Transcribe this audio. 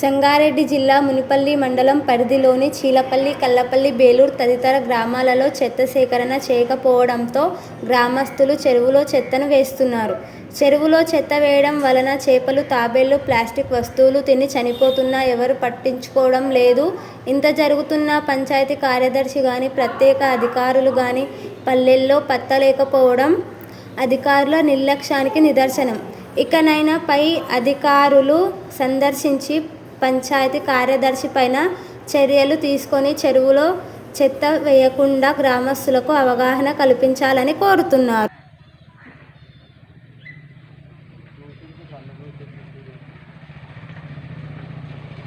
సంగారెడ్డి జిల్లా మునిపల్లి మండలం పరిధిలోని చీలపల్లి కల్లపల్లి బేలూరు తదితర గ్రామాలలో చెత్త సేకరణ చేయకపోవడంతో గ్రామస్తులు చెరువులో చెత్తను వేస్తున్నారు. చెరువులో చెత్త వేయడం వలన చేపలు తాబేళ్ళు ప్లాస్టిక్ వస్తువులు తిని చనిపోతున్నా ఎవరు పట్టించుకోవడం లేదు. ఇంత జరుగుతున్నా పంచాయతీ కార్యదర్శి కానీ ప్రత్యేక అధికారులు కానీ పల్లెల్లో పత్తలేకపోవడం అధికారుల నిర్లక్ష్యానికి నిదర్శనం. ఇకనైనా పై అధికారులు సందర్శించి పంచాయతీ కార్యదర్శి పైన చర్యలు తీసుకొని చెరువులో చెత్త వేయకుండా గ్రామస్తులకు అవగాహన కల్పించాలని కోరుతున్నారు.